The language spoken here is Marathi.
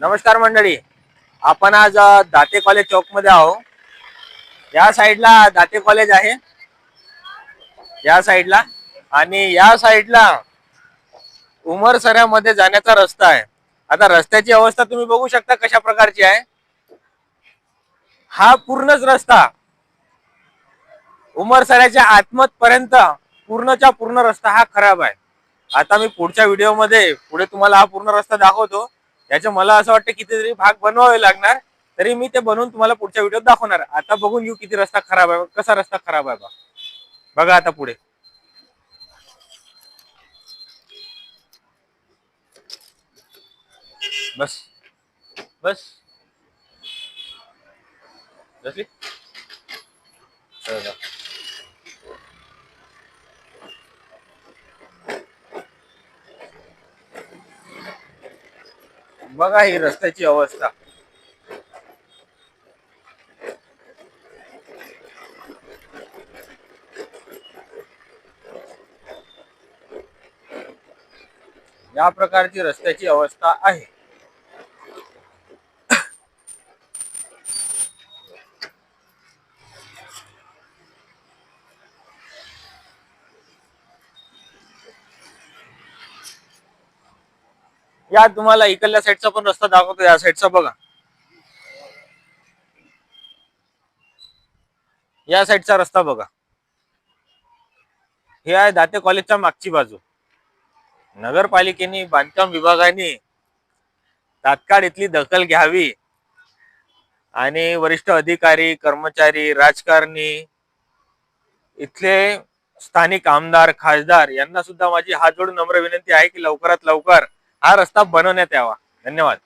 नमस्कार मंडळी. आपण आज दाते कॉलेज चौकमध्ये आहो. या साईडला दाते कॉलेज आहे. या साईडला आणि या साईडला उमरसऱ्यामध्ये जाण्याचा रस्ता आहे. आता रस्त्याची अवस्था तुम्ही बघू शकता कशा प्रकारची आहे. हा पूर्णच रस्ता उमरसऱ्याच्या आत्मत पर्यंत पूर्णच्या पूर्ण रस्ता हा खराब आहे. आता मी पुढच्या व्हिडिओमध्ये पुढे तुम्हाला हा पूर्ण रस्ता दाखवतो. याच्या मला असं वाटतं कितीतरी भाग बनवावे लागणार तरी मी ते बनवून तुम्हाला पुढच्या व्हिडिओत दाखवणार. आता बघून घेऊ किती रस्ता खराब आहे कसा रस्ता खराब आहे बा. बघा आता पुढे. बस. बस. बसली? बघा ही रस्त्याची अवस्था. या प्रकारची रस्त्याची अवस्था आहे. या तुम्हाला इकडल्या साईडचा पण रस्ता दाखवतो या साईडचा बघा. या साईडचा रस्ता बघा. हे आहे दाते कॉलेजच्या मागची बाजू. नगरपालिकेने बांधकाम विभागाने तात्काळ इथली दखल घ्यावी. आणि वरिष्ठ अधिकारी कर्मचारी राजकारणी इथले स्थानिक आमदार खासदार यांना सुद्धा माझी हात जोडून नम्र विनंती आहे की लवकरात लवकर हा रस्ता बनवण्यात यावा. धन्यवाद.